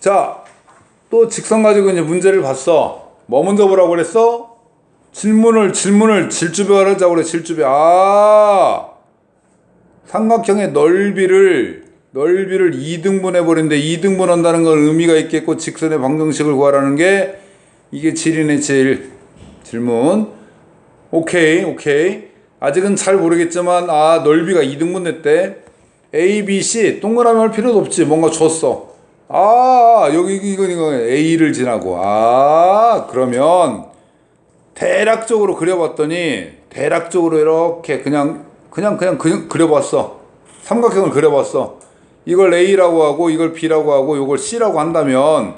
자, 또 직선 가지고 이제 문제를 봤어. 뭐 먼저 보라고 그랬어? 질문을 질문을 질주별 하자고 그래. 질주별. 아. 삼각형의 넓이를 넓이를 2등분 해 버린데 2등분 한다는 건 의미가 있겠고 직선의 방정식을 구하라는 게 이게 질이네 질. 질문. 오케이. 오케이. 아직은 잘 모르겠지만 아, 넓이가 2등분 됐대. A, B, C 동그라미 할 필요도 없지. 뭔가 줬어. 아, 여기 이거 이거 A를 지나고. 아, 그러면 대략적으로 그려봤더니 대략적으로 이렇게 그냥 그냥 그냥 그냥 그려봤어. 삼각형을 그려봤어. 이걸 A라고 하고 이걸 B라고 하고 이걸 C라고 한다면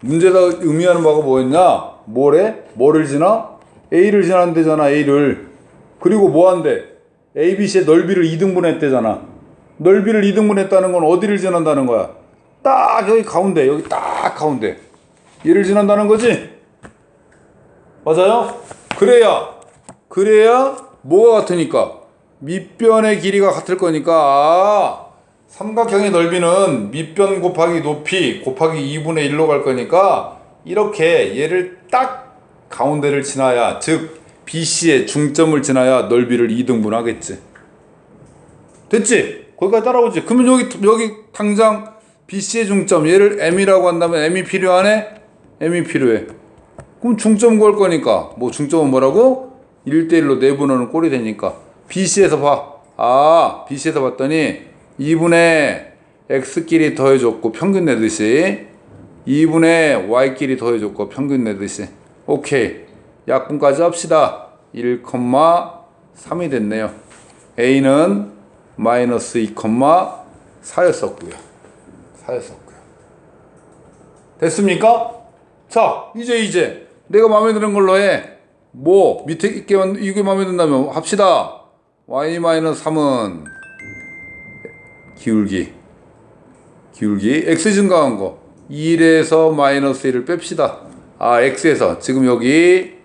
문제가 의미하는 바가 뭐였냐? 뭐래? 뭐를 지나? A를 지난대잖아. A를. 그리고 뭐 한대? A, B, C의 넓이를 2등분했대잖아. 넓이를 2등분했다는 건 어디를 지난다는 거야? 딱 여기 가운데, 여기 딱 가운데. 얘를 지난다는 거지? 맞아요? 그래야, 그래야 뭐가 같으니까? 밑변의 길이가 같을 거니까, 아, 삼각형의 넓이는 밑변 곱하기 높이 곱하기 2분의 1로 갈 거니까, 이렇게 얘를 딱 가운데를 지나야, 즉, BC의 중점을 지나야 넓이를 2등분 하겠지. 됐지? 거기까지 따라오지. 그러면 여기 여기 당장 BC의 중점 얘를 M이라고 한다면 M이 필요하네? M이 필요해. 그럼 중점 구할 거니까 뭐 중점은 뭐라고? 1대1로 내분하는 꼴이 되니까 BC에서 봐. 아 BC에서 봤더니 2분의 X끼리 더해줬고 평균 내듯이 2분의 Y끼리 더해줬고 평균 내듯이 오케이 약분까지 합시다 1,3이 됐네요 A는 마이너스 2,4였었고요 4였었고요. 됐습니까? 자 이제 이제. 내가 마음에 드는 걸로 해 뭐 밑에 있게 이게 마음에 든다면 합시다. y 마이너스 3은 기울기. 기울기. X 증가한 거. 1에서 마이너스 1을 뺍시다. 아 x에서. 지금 여기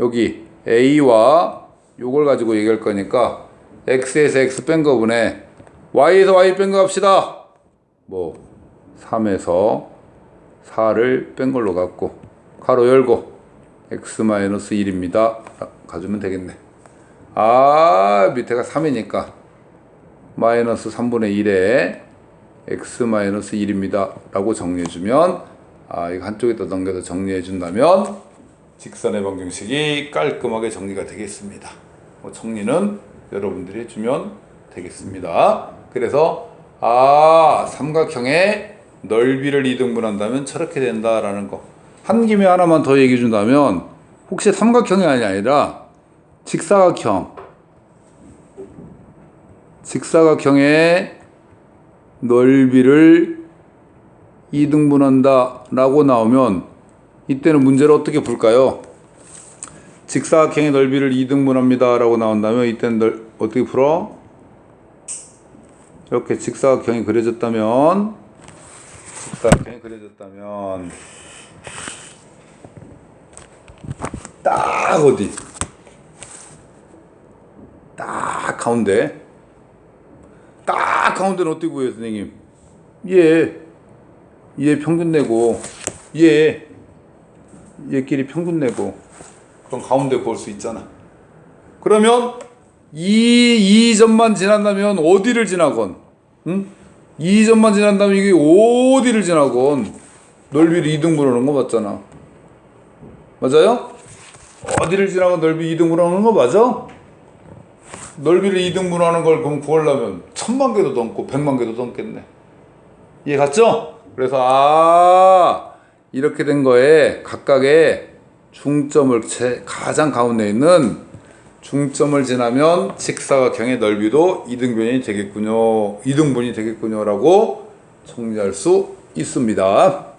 여기. A와 요걸 가지고 얘기할 거니까 x에서 x 뺀 거분에 y에서 y 뺀 거 합시다. 뭐 3에서 4를 뺀 걸로 갖고 가로 열고 x 마이너스 1입니다. 가주면 되겠네. 아 밑에가 3이니까 마이너스 3분의 1에 x 마이너스 1입니다. 라고 정리해주면 아 이거 한쪽에다 넘겨서 정리해준다면 직선의 방정식이 깔끔하게 정리가 되겠습니다. 뭐 정리는 여러분들이 해주면 되겠습니다. 그래서 아 삼각형의 넓이를 2등분한다면 저렇게 된다라는 거 한 김에 하나만 더 얘기해 준다면 혹시 삼각형이 아니라 직사각형 직사각형의 넓이를 2등분한다 라고 나오면 이때는 문제를 어떻게 풀까요? 직사각형의 넓이를 2등분합니다 라고 나온다면 이때는 널, 어떻게 풀어? 이렇게 직사각형이 그려졌다면 직사각형이 그려졌다면. 딱 어디. 딱 가운데. 딱 가운데는 어떻게 보여요 선생님? 얘, 얘 평균 내고. 얘. 얘끼리 평균 내고. 그럼 가운데 볼 수 있잖아. 그러면 이, 이 점만 지난다면 어디를 지나건? 응? 이 점만 지난다면 이게 어디를 지나건 넓이를 2등분 하는 거 맞잖아 맞아요? 어디를 지나건 넓이 2등분 하는 거 맞아? 넓이를 2등분 하는 걸 그럼 구하려면 천만 개도 넘고 백만 개도 넘겠네 이해 갔죠? 그래서 아 이렇게 된 거에 각각의 중점을 제 가장 가운데 있는 중점을 지나면 직사각 형의 넓이도 2등분이 되겠군요. 2등분이 되겠군요라고 정리할 수 있습니다.